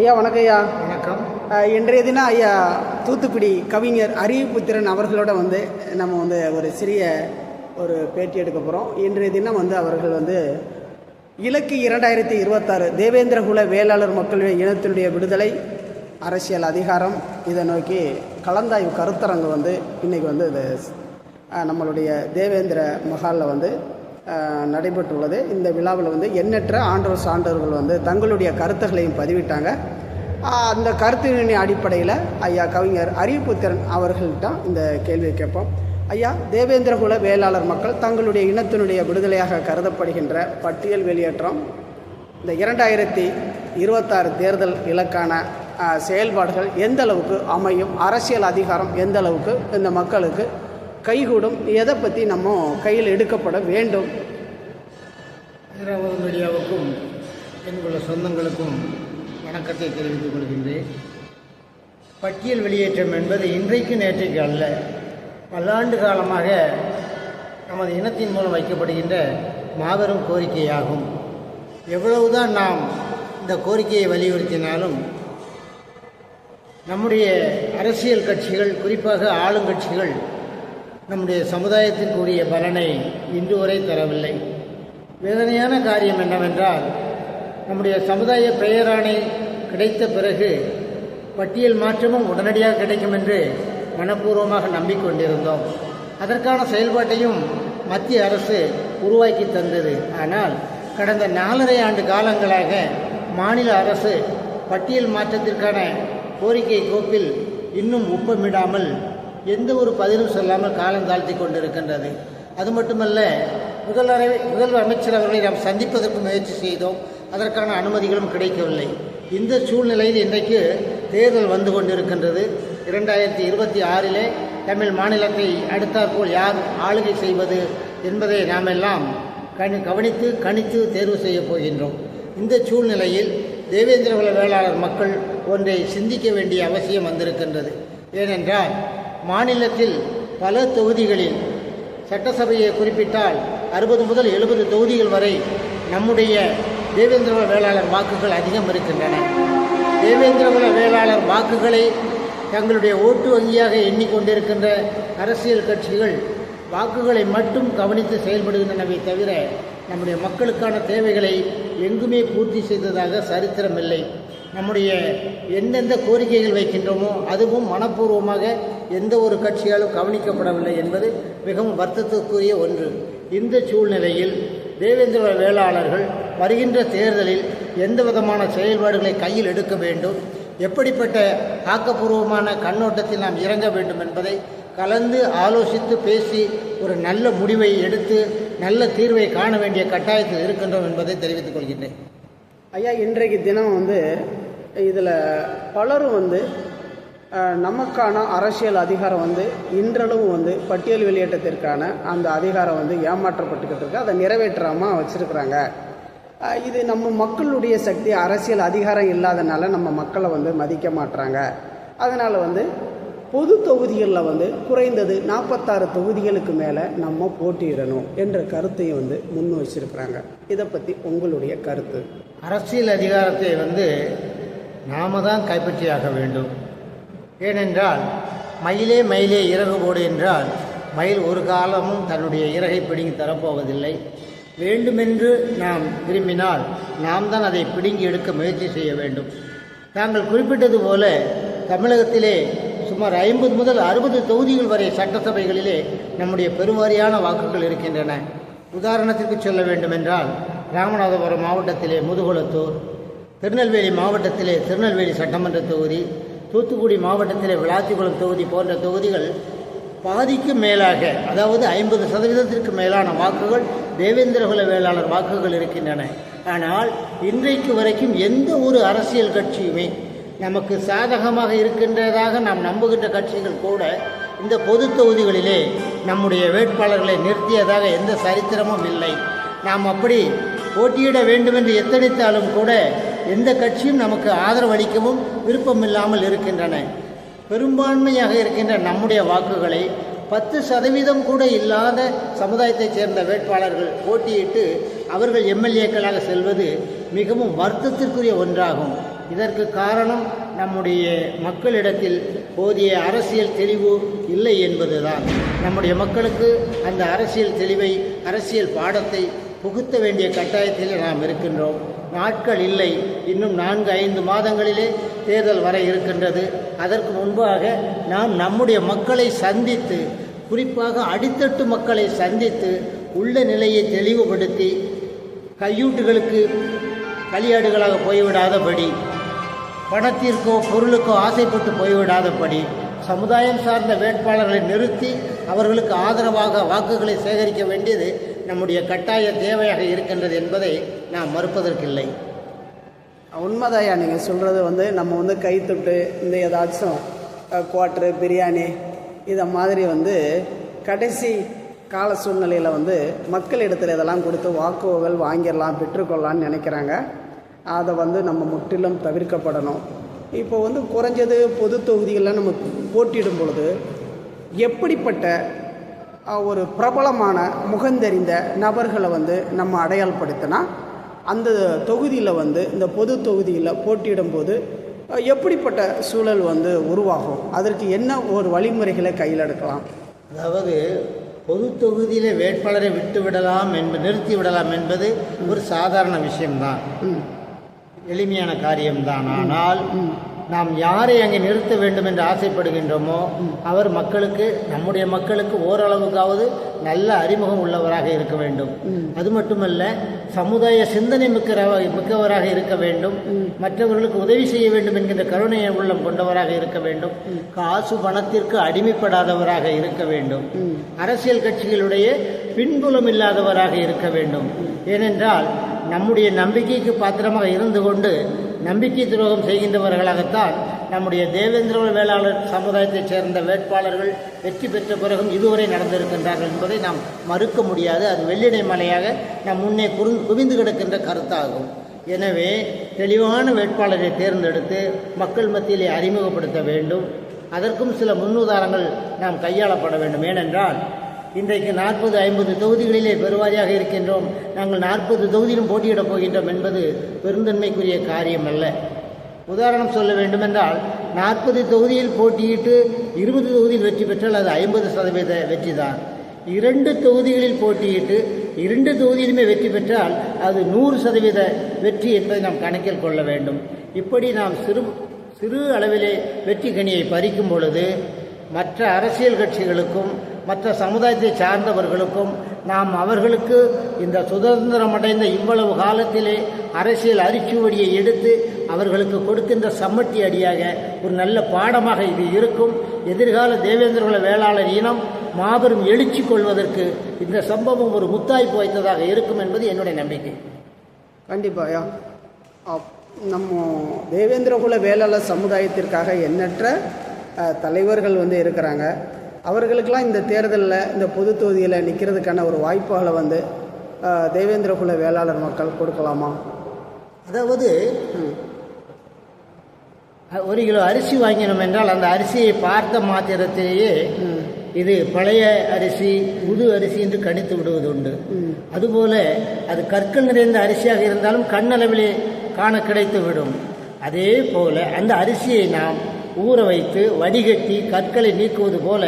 ஐயா வணக்கம் ஐயா. வணக்கம். இன்றைய தினம் ஐயா தூத்துக்குடி கவிஞர் அறிவுபுத்திரன் அவர்களோட வந்து நம்ம வந்து ஒரு சிறிய ஒரு பேட்டி எடுக்க போகிறோம் இன்றைய தினம் வந்து அவர்கள் வந்து இலக்கு இரண்டாயிரத்தி இருபத்தாறு தேவேந்திரகுல வேளாளர் மக்கள் இனத்தினுடைய விடுதலை அரசியல் அதிகாரம் இதை நோக்கி கலந்தாய்வு கருத்தரங்கு வந்து இன்றைக்கி வந்து இது நம்மளுடைய தேவேந்திர மஹாலில் வந்து நடைபெற்றுள்ளது. இந்த விழாவில் வந்து எண்ணற்ற ஆண்டவர் சான்றோர்கள் வந்து தங்களுடைய கருத்துக்களையும் பதிவிட்டாங்க. அந்த கருத்தின் அடிப்படையில் ஐயா கவிஞர் அறிவுப்புத்திரன் அவர்கள்ட்ட இந்த கேள்வியை கேட்போம். ஐயா தேவேந்திரகுல வேளாளர் மக்கள் தங்களுடைய இனத்தினுடைய விடுதலையாக கருதப்படுகின்ற பட்டியல் வெளியேற்றம் இந்த இரண்டாயிரத்தி இருபத்தாறு தேர்தல் இலக்கான செயல்பாடுகள் எந்த அளவுக்கு அமையும் அரசியல் அதிகாரம் எந்த அளவுக்கு இந்த மக்களுக்கு கைகூடும். எதை பற்றி நம்ம கையில் எடுக்கப்பட வேண்டும்? ஈராவது மீடியாவுக்கும் என்னுடைய சொந்தங்களுக்கும் வணக்கத்தை தெரிவித்துக் கொள்கின்றேன். பட்டியல் வெளியேற்றம் என்பது இன்றைக்கு நேற்றைக்கு அல்ல பல்லாண்டு காலமாக நமது இனத்தின் மூலம் வைக்கப்படுகின்ற மாபெரும் கோரிக்கையாகும். எவ்வளவுதான் நாம் இந்த கோரிக்கையை வலியுறுத்தினாலும் நம்முடைய அரசியல் கட்சிகள் குறிப்பாக ஆளுங்கட்சிகள் நம்முடைய சமுதாயத்திற்குரிய பலனை இன்று வரை தரவில்லை. வேதனையான காரியம் என்னவென்றால் நம்முடைய சமுதாய பெயராணை கிடைத்த பிறகு பட்டியல் மாற்றமும் உடனடியாக கிடைக்கும் என்று மனப்பூர்வமாக நம்பிக்கொண்டிருந்தோம். அதற்கான செயல்பாட்டையும் மத்திய அரசு உருவாக்கி தந்தது. ஆனால் கடந்த நாலரை ஆண்டு காலங்களாக மாநில அரசு பட்டியல் மாற்றத்திற்கான கோரிக்கை கோப்பில் இன்னும் ஒப்பமிடாமல் எந்த ஒரு பதிலும் சொல்லாமல் காலம் தாழ்த்தி கொண்டிருக்கின்றது. அது மட்டுமல்ல முதல்வரை முதல்வர் அமைச்சர் அவர்களை நாம் சந்திப்பதற்கு முயற்சி செய்தோம். அதற்கான அனுமதிகளும் கிடைக்கவில்லை. இந்த சூழ்நிலையில் இன்றைக்கு தேர்தல் வந்து கொண்டிருக்கின்றது. இரண்டாயிரத்தி இருபத்தி ஆறிலே தமிழ் மாநிலத்தை அடுத்தாற்போல் யார் ஆளுகை செய்வது என்பதை நாம் எல்லாம் கணி கவனித்து கணித்து தேர்வு செய்யப் போகின்றோம். இந்த சூழ்நிலையில் தேவேந்திரகுல வேளாளர் மக்கள் ஒன்றை சிந்திக்க வேண்டிய அவசியம் வந்திருக்கின்றது. ஏனென்றால் மாநிலத்தில் பல தொகுதிகளில் சட்டசபையை குறிப்பிட்டால் அறுபது முதல் எழுபது தொகுதிகள் வரை நம்முடைய தேவேந்திரகுல வேளாளர் வாக்குகள் அதிகம் இருக்கின்றன. தேவேந்திரகுல வேளாளர் வாக்குகளை தங்களுடைய ஓட்டு வங்கியாக எண்ணிக்கொண்டிருக்கின்ற அரசியல் கட்சிகள் வாக்குகளை மட்டும் கவனித்து செயல்படுகின்றனவை தவிர நம்முடைய மக்களுக்கான தேவைகளை எங்குமே பூர்த்தி செய்ததாக சரித்திரமில்லை நம்முடைய எந்தெந்த கோரிக்கைகள் வைக்கின்றோமோ அதுவும் மனப்பூர்வமாக எந்த ஒரு கட்சியாலும் கவனிக்கப்படவில்லை என்பது மிகவும் வருத்தத்துக்குரிய ஒன்று. இந்த சூழ்நிலையில் தேவேந்திர வேளாளர்கள் வருகின்ற தேர்தலில் எந்த விதமான செயல்பாடுகளை கையில் எடுக்க வேண்டும்? எப்படிப்பட்ட ஆக்கப்பூர்வமான கண்ணோட்டத்தில் நாம் இறங்க வேண்டும் என்பதை கலந்து ஆலோசித்து பேசி ஒரு நல்ல முடிவை எடுத்து நல்ல தீர்வை காண வேண்டிய கட்டாயத்தில் இருக்கின்றோம் என்பதை தெரிவித்துக் கொள்கின்றேன். ஐயா இன்றைக்கு தினம் வந்து இதில் பலரும் வந்து நமக்கான அரசியல் அதிகாரம் வந்து இன்றளவும் வந்து பட்டியல் வெளியேற்றத்திற்கான அந்த அதிகாரம் வந்து ஏமாற்றப்பட்டுக்கிட்டு இருக்கு. அதை நிறைவேற்றாமல் வச்சுருக்குறாங்க. இது நம்ம மக்களுடைய சக்தி அரசியல் அதிகாரம் இல்லாதனால நம்ம மக்களை வந்து மதிக்க மாட்றாங்க. அதனால் வந்து பொது தொகுதிகளில் வந்து குறைந்தது நாற்பத்தாறு தொகுதிகளுக்கு மேலே நம்ம போட்டியிடணும் என்ற கருத்தையும் வந்து முன் வச்சிருக்கிறாங்க. இதை பற்றி உங்களுடைய கருத்து? அரசியல் அதிகாரத்தை வந்து நாம தான் கைப்பற்றியாக வேண்டும். ஏனென்றால் மயிலே மயிலே இறகு போடு என்றால் மயில் ஒரு காலமும் தன்னுடைய இறகை பிடுங்கி தரப்போவதில்லை. வேண்டுமென்று நாம் விரும்பினால் நாம் தான் அதை பிடுங்கி எடுக்க முயற்சி செய்ய வேண்டும். தாங்கள் குறிப்பிட்டது போல தமிழகத்திலே சுமார் ஐம்பது முதல் அறுபது தொகுதிகள் வரை சட்டசபைகளிலே நம்முடைய பெருவாரியான வாக்குகள் இருக்கின்றன. உதாரணத்திற்கு சொல்ல வேண்டுமென்றால் ராமநாதபுரம் மாவட்டத்திலே முதுகுளத்தூர் திருநெல்வேலி மாவட்டத்திலே திருநெல்வேலி சட்டமன்ற தொகுதி தூத்துக்குடி மாவட்டத்திலே விளாத்திக்குளம் தொகுதி போன்ற தொகுதிகள் பாதிக்கும் மேலாக அதாவது ஐம்பது சதவீதத்திற்கு மேலான வாக்குகள் தேவேந்திரகுல வேளாளர் வாக்குகள் இருக்கின்றன. ஆனால் இன்றைக்கு வரைக்கும் எந்த ஒரு அரசியல் கட்சியுமே நமக்கு சாதகமாக இருக்கின்றதாக நாம் நம்புகின்ற கட்சிகள் கூட இந்த பொது தொகுதிகளிலே நம்முடைய வேட்பாளர்களை நிறுத்தியதாக எந்த சரித்திரமும் இல்லை. நாம் அப்படி போட்டியிட வேண்டுமென்று எத்தனித்தாலும் கூட எந்த கட்சியும் நமக்கு ஆதரவளிக்கவும் விருப்பமில்லாமல் இருக்கின்றன. பெரும்பான்மையாக இருக்கின்ற நம்முடைய வாக்குகளை பத்து சதவீதம் கூட இல்லாத சமுதாயத்தைச் சேர்ந்த வேட்பாளர்கள் போட்டியிட்டு அவர்கள் எம்எல்ஏக்களாக செல்வது மிகவும் வருத்தத்திற்குரிய ஒன்றாகும். இதற்கு காரணம் நம்முடைய மக்களிடத்தில் போதிய அரசியல் தெளிவு இல்லை என்பதுதான். நம்முடைய மக்களுக்கு அந்த அரசியல் தெளிவை அரசியல் பாடத்தை புகுத்த வேண்டிய கட்டாயத்தில் நாம் இருக்கின்றோம். நாட்கள் இல்லை. இன்னும் நான்கு ஐந்து மாதங்களிலே தேர்தல் வர இருக்கின்றது. அதற்கு முன்பாக நாம் நம்முடைய மக்களை சந்தித்து குறிப்பாக அடித்தட்டு மக்களை சந்தித்து உள்ள நிலையை தெளிவுபடுத்தி கையூட்டுகளுக்கு களியாடுகளாக போய்விடாதபடி பணத்திற்கோ பொருளுக்கோ ஆசைப்பட்டு போய்விடாதபடி சமுதாயம் சார்ந்த வேட்பாளர்களை நிறுத்தி அவர்களுக்கு ஆதரவாக வாக்குகளை சேகரிக்க வேண்டியது நம்முடைய கட்டாய தேவையாக இருக்கின்றது என்பதை நாம் மறுப்பதற்கில்லை. உண்மைதாயா நீங்கள் சொல்கிறது வந்து நம்ம வந்து கை தொட்டு இந்த ஏதாச்சும் குவாட்ரு பிரியாணி இதை மாதிரி வந்து கடைசி கால சூழ்நிலையில் வந்து மக்களிடத்தில் இதெல்லாம் கொடுத்து வாக்குகள் வாங்கிடலாம் பெற்றுக்கொள்ளலாம்னு நினைக்கிறாங்க. அதை வந்து நம்ம முற்றிலும் தவிர்க்கப்படணும். இப்போ வந்து குறைஞ்சது பொது தொகுதிகளில் நம்ம போட்டியிடும் பொழுது எப்படிப்பட்ட ஒரு பிரபலமான முகந்தெரிந்த நபர்களை வந்து நம்ம அடையாளப்படுத்தினா அந்த தொகுதியில் வந்து இந்த பொது தொகுதியில் போட்டியிடும் போது அஹ், எப்படிப்பட்ட சூழல் வந்து உருவாகும்? அதற்கு என்ன ஒரு வழிமுறைகளை கையில் எடுக்கலாம்? அதாவது பொது தொகுதியிலே வேட்பாளரை விட்டு விடலாம் என்பது நிறுத்தி விடலாம் என்பது ஒரு சாதாரண விஷயம்தான். எளிமையான காரியம்தான். ஆனால் நாம் யாரை அங்கே நிறுத்த வேண்டும் என்று ஆசைப்படுகின்றோமோ அவர் மக்களுக்கு நம்முடைய மக்களுக்கு ஓரளவுக்காவது நல்ல அறிமுகம் உள்ளவராக இருக்க வேண்டும். அது மட்டுமல்ல சமுதாய சிந்தனை மிக்கரவ மிக்கவராக இருக்க வேண்டும். மற்றவர்களுக்கு உதவி செய்ய வேண்டும் என்கின்ற கருணை உள்ளம் கொண்டவராக இருக்க வேண்டும். காசு பணத்திற்கு அடிமைப்படாதவராக இருக்க வேண்டும். அரசியல் கட்சிகளுடைய பின்புலம் இல்லாதவராக இருக்க வேண்டும். ஏனென்றால் நம்முடைய நம்பிக்கைக்கு பாத்திரமாக இருந்து கொண்டு நம்பிக்கை துரோகம் செய்கின்றவர்களாகத்தான் நம்முடைய தேவேந்திர வேளாளர் சமுதாயத்தைச் சேர்ந்த வேட்பாளர்கள் வெற்றி பெற்ற பிறகும் இதுவரை நடந்திருக்கின்றார்கள் என்பதை நாம் மறுக்க முடியாது. அது வெள்ளிடை மலையாக நம் முன்னே குறு குவிந்து கிடக்கின்ற கருத்தாகும். எனவே தெளிவான வேட்பாளரை தேர்ந்தெடுத்து மக்கள் மத்தியிலே அறிமுகப்படுத்த வேண்டும். அதற்கும் சில முன்னுதாரணங்கள் நாம் கையாளப்பட வேண்டும். ஏனென்றால் இன்றைக்கு நாற்பது ஐம்பது தொகுதிகளிலே பெருவாரியாக இருக்கின்றோம். நாங்கள் நாற்பது தொகுதியிலும் போட்டியிடப் போகின்றோம் என்பது பெருந்தன்மைக்குரிய காரியம் அல்ல உதாரணம் சொல்ல வேண்டுமென்றால் நாற்பது தொகுதியில் போட்டியிட்டு இருபது தொகுதியில் வெற்றி பெற்றால் அது ஐம்பது சதவீத வெற்றி தான் இரண்டு தொகுதிகளில் போட்டியிட்டு இரண்டு தொகுதியிலுமே வெற்றி பெற்றால் அது நூறு சதவீத வெற்றி என்பதை நாம் கணக்கில் கொள்ள வேண்டும். இப்படி நாம் சிறு சிறு அளவிலே வெற்றி கனியை பறிக்கும் பொழுது மற்ற அரசியல் கட்சிகளுக்கும் மற்ற சமுதாயத்தை சார்ந்தவர்களுக்கும் நாம் அவர்களுக்கு இந்த சுதந்திரம் அடைந்த இவ்வளவு காலத்திலே அரசியல் அரிச்சுவடியை எடுத்து அவர்களுக்கு கொடுக்கின்ற சம்மட்டி அடியாக ஒரு நல்ல பாடமாக இது இருக்கும். எதிர்கால தேவேந்திரகுல வேளாளர் இனம் மாபெரும் எழுச்சி கொள்வதற்கு இந்த சம்பவம் ஒரு முத்தாய்ப்பு வைத்ததாக இருக்கும் என்பது என்னுடைய நம்பிக்கை. கண்டிப்பாயா நம்ம தேவேந்திரகுல வேளாளர் சமுதாயத்திற்காக எண்ணற்ற தலைவர்கள் வந்து இருக்கிறாங்க. அவர்களுக்கெல்லாம் இந்த தேர்தலில் இந்த பொது தொகுதியில் நிற்கிறதுக்கான ஒரு வாய்ப்புகளை வந்து அஹ், தேவேந்திரகுல வேளாளர் மக்கள் கொடுக்கலாமா? அதாவது ஒரு கிலோ அரிசி வாங்கினோம் என்றால் அந்த அரிசியை பார்த்த மாத்திரத்திலேயே இது பழைய அரிசி புது அரிசி என்று கணித்து விடுவது உண்டு அதுபோல அது கற்கள் நிறைந்த அரிசியாக இருந்தாலும் கண்ணளவிலே காண கிடைத்து விடும் அதே போல அந்த அரிசியை நாம் ஊற வைத்து வடிகட்டி கற்களை நீக்குவது போல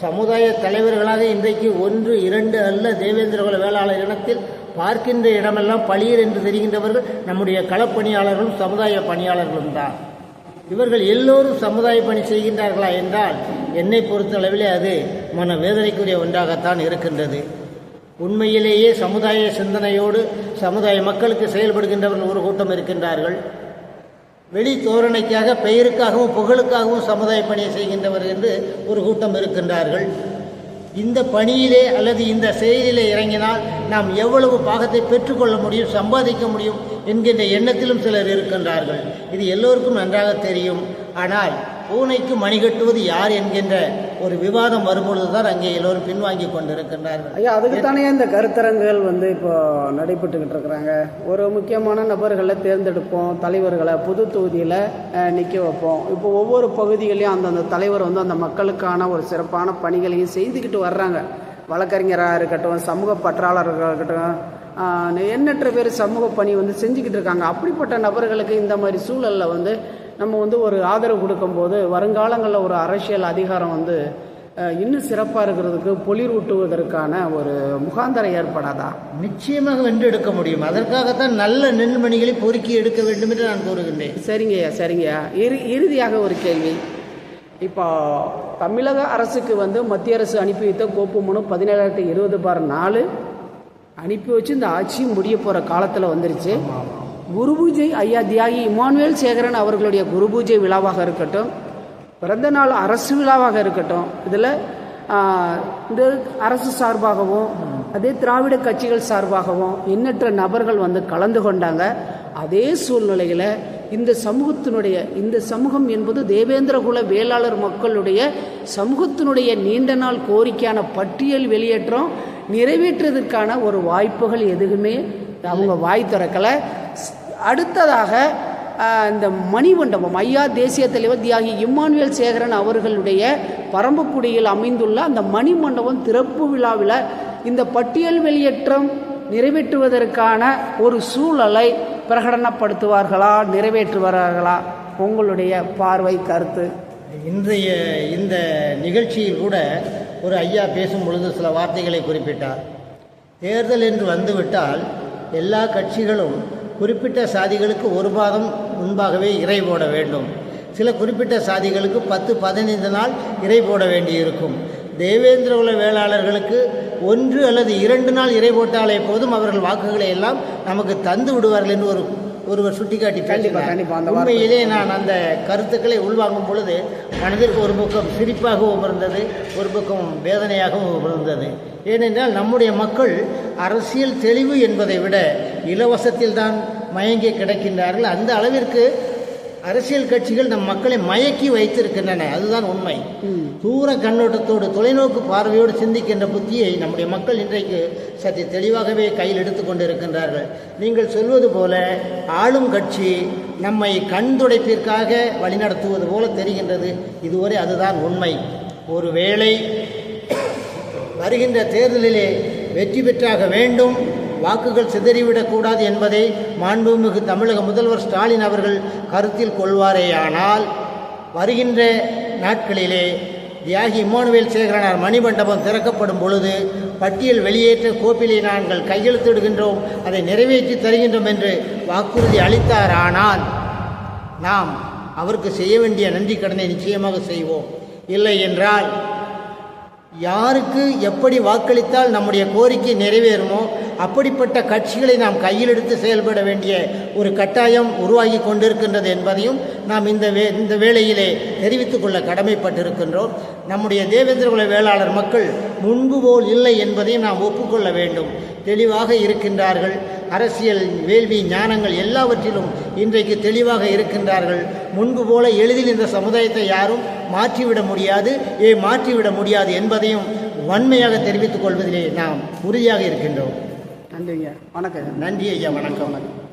சமுதாய தலைவர்களாக இன்றைக்கு ஒன்று இரண்டு அல்ல தேவேந்திரகுல வேளாளர் இனத்தில் பார்க்கின்ற இடமெல்லாம் பழியர் என்று தெரிகின்றவர்கள் நம்முடைய களப்பணியாளர்களும் சமுதாய பணியாளர்களும் தான். இவர்கள் எல்லோரும் சமுதாய பணி செய்கின்றார்களா என்றால் என்னை பொறுத்தளவிலே அது மன வேதனைக்குரிய ஒன்றாகத்தான் இருக்கின்றது. உண்மையிலேயே சமுதாய சிந்தனையோடு சமுதாய மக்களுக்கு செயல்படுகின்றவர்கள் ஒரு கூட்டம் இருக்கின்றார்கள். வெளி தோரணைக்காக பெயருக்காகவும் புகழுக்காகவும் சமுதாய பணியை செய்கின்றவர் என்று ஒரு கூட்டம் இருக்கின்றார்கள். இந்த பணியிலே அல்லது இந்த செயலிலே இறங்கினால் நாம் எவ்வளவு பாகத்தை பெற்றுக்கொள்ள முடியும் சம்பாதிக்க முடியும் என்கின்ற எண்ணத்திலும் சிலர் இருக்கின்றார்கள். இது எல்லோருக்கும் நன்றாக தெரியும். ஆனால் பூனைக்கு மணி கட்டுவது யார் என்கின்ற ஒரு விவாதம் வரும்பொழுதுதான் அங்கே எல்லோரும் பின்வாங்கி கொண்டிருக்கின்றார்கள். ஐயா அதுக்கு தானே இந்த கருத்தரங்குகள் வந்து இப்போ நடைபெற்றுக்கிட்டு இருக்கிறாங்க. ஒரு முக்கியமான நபர்களை தேர்ந்தெடுப்போம் தலைவர்களை புது தொகுதியில் நிற்க வைப்போம். இப்போ ஒவ்வொரு பகுதிகளையும் அந்தந்த தலைவர் வந்து அந்த மக்களுக்கான ஒரு சிறப்பான பணிகளையும் செய்துக்கிட்டு வர்றாங்க. வழக்கறிஞராக இருக்கட்டும் சமூக பற்றாளர்களாக இருக்கட்டும் எண்ணற்ற பேர் சமூக பணி வந்து செஞ்சுக்கிட்டு இருக்காங்க. அப்படிப்பட்ட நபர்களுக்கு இந்த மாதிரி சூழலில் வந்து நம்ம வந்து ஒரு ஆதரவு கொடுக்கும்போது வருங்காலங்களில் ஒரு அரசியல் அதிகாரம் வந்து இன்னும் சிறப்பாக இருக்கிறதுக்கு பொலிரூட்டுவதற்கான ஒரு முகாந்தரம் ஏற்படாதா? நிச்சயமாக வென்றெடுக்க முடியும். அதற்காகத்தான் நல்ல நெல்மணிகளை பொறுக்கி எடுக்க வேண்டும் என்று நான் கூறுகின்றேன். சரிங்கய்யா சரிங்கய்யா. இறு இறுதியாக ஒரு கேள்வி. இப்போ தமிழக அரசுக்கு வந்து மத்திய அரசு அனுப்பி வைத்த கோப்பு மனு பதினேழாயிரத்தி இருபது பார் நாலு அனுப்பி வச்சு இந்த ஆட்சி முடிய போகிற காலத்தில் வந்துருச்சு. குரு பூஜை ஐயா தியாகி இமானுவேல் சேகரன் அவர்களுடைய குரு பூஜை விழாவாக இருக்கட்டும் பிறந்த நாள் அரசு விழாவாக இருக்கட்டும் இதில் இந்த அரசு சார்பாகவும் அதே திராவிட கட்சிகள் சார்பாகவும் எண்ணற்ற நபர்கள் வந்து கலந்து கொண்டாங்க. அதே சூழ்நிலையில் இந்த சமூகத்தினுடைய இந்த சமூகம் என்பது தேவேந்திரகுல வேளாளர் மக்களுடைய சமூகத்தினுடைய நீண்ட நாள் கோரிக்கையான பட்டியல் வெளியேற்றம் நிறைவேற்றுவதற்கான ஒரு வாய்ப்புகள் எதுவுமே அவங்க வாய் திறக்கலை. அடுத்ததாக இந்த மணிமண்டபம் ஐயா தேசிய தலைவர் தியாகி இம்மானுவேல் சேகரன் அவர்களுடைய பரம்பக்குடியில் அமைந்துள்ள அந்த மணிமண்டபம் திறப்பு விழாவில் இந்த பட்டியல் வெளியேற்றம் நிறைவேற்றுவதற்கான ஒரு சூழலை பிரகடனப்படுத்துவார்களா நிறைவேற்றுவார்களா? உங்களுடைய பார்வை கருத்து. இன்றைய இந்த நிகழ்ச்சியில் கூட ஒரு ஐயா பேசும் பொழுது சில வார்த்தைகளை குறிப்பிட்டார். தேர்தல் என்று வந்துவிட்டால் எல்லா கட்சிகளும் குறிப்பிட்ட சாதிகளுக்கு ஒரு மாதம் முன்பாகவே இறை போட வேண்டும். சில குறிப்பிட்ட சாதிகளுக்கு பத்து பதினைந்து நாள் இறை போட வேண்டியிருக்கும். தேவேந்திரகுல வேளாளர்களுக்கு ஒன்று அல்லது இரண்டு நாள் இறை போட்டாலே போதும் அவர்கள் வாக்குகளை எல்லாம் நமக்கு தந்து விடுவார்கள் என்று ஒரு ஒருவர் சுட்டிக்காட்டி பேசினார். உண்மையிலே நான் அந்த கருத்துக்களை உள்வாங்கும் பொழுது மனதிற்கு ஒரு பக்கம் சிரிப்பாகவும் இருந்தது ஒரு பக்கம் வேதனையாகவும் இருந்தது ஏனென்றால் நம்முடைய மக்கள் அரசியல் தெளிவு என்பதை விட இலவசத்தில் தான் மயங்கி கிடக்கின்றார்கள். அந்த அளவிற்கு அரசியல் கட்சிகள் நம் மக்களை மயக்கி வைத்திருக்கின்றன. அதுதான் உண்மை. தூர கண்ணோட்டத்தோடு தொலைநோக்கு பார்வையோடு சிந்திக்கின்ற புத்தியை நம்முடைய மக்கள் இன்றைக்கு சற்று தெளிவாகவே கையில் எடுத்துக்கொண்டு இருக்கின்றார்கள் நீங்கள் சொல்வது போல ஆளும் கட்சி நம்மை கண் துடைப்பிற்காக வழிநடத்துவது போல தெரிகின்றது. இதுவரை அதுதான் உண்மை. ஒருவேளை வருகின்ற தேர்தலிலே வெற்றி பெற்றாக வேண்டும் வாக்குகள் சிதறிவிடக்கூடாது என்பதை மாண்புமிகு தமிழக முதல்வர் ஸ்டாலின் அவர்கள் கருத்தில் கொள்வாரேயானால் வருகின்ற நாட்களிலே தியாகி இமானுவேல் சேகரனார் மணிமண்டபம் திறக்கப்படும் பொழுது பட்டியல் வெளியேற்ற கோப்பிலே நாங்கள் கையெழுத்திடுகின்றோம் அதை நிறைவேற்றி தருகின்றோம் என்று வாக்குறுதி அளித்தாரானால் நாம் அவருக்கு செய்ய வேண்டிய நன்றி கடனை நிச்சயமாக செய்வோம். இல்லை என்றால் யாருக்கு எப்படி வாக்களித்தால் நம்முடைய கோரிக்கை நிறைவேறுமோ அப்படிப்பட்ட கட்சிகளை நாம் கையில் எடுத்து செயல்பட வேண்டிய ஒரு கட்டாயம் உருவாகி கொண்டிருக்கின்றது என்பதையும் நாம் இந்த வே இந்த வேளையிலே தெரிவித்துக் கொள்ள கடமைப்பட்டிருக்கின்றோம். நம்முடைய தேவேந்திரகுல வேளாளர் மக்கள் முன்பு போல் இல்லை என்பதையும் நாம் ஒப்புக்கொள்ள வேண்டும். தெளிவாக இருக்கின்றார்கள். அரசியல் வேள்வி ஞானங்கள் எல்லாவற்றிலும் இன்றைக்கு தெளிவாக இருக்கின்றார்கள். முன்பு போல எளிதில் இந்த சமுதாயத்தை யாரும் மாற்றிவிட முடியாது ஏ மாற்றிவிட முடியாது என்பதையும் வன்மையாக தெரிவித்துக் கொள்வதிலே நாம் உறுதியாக இருக்கின்றோம். நன்றிங்க. வணக்கம். நன்றி ஐயா வணக்கம்.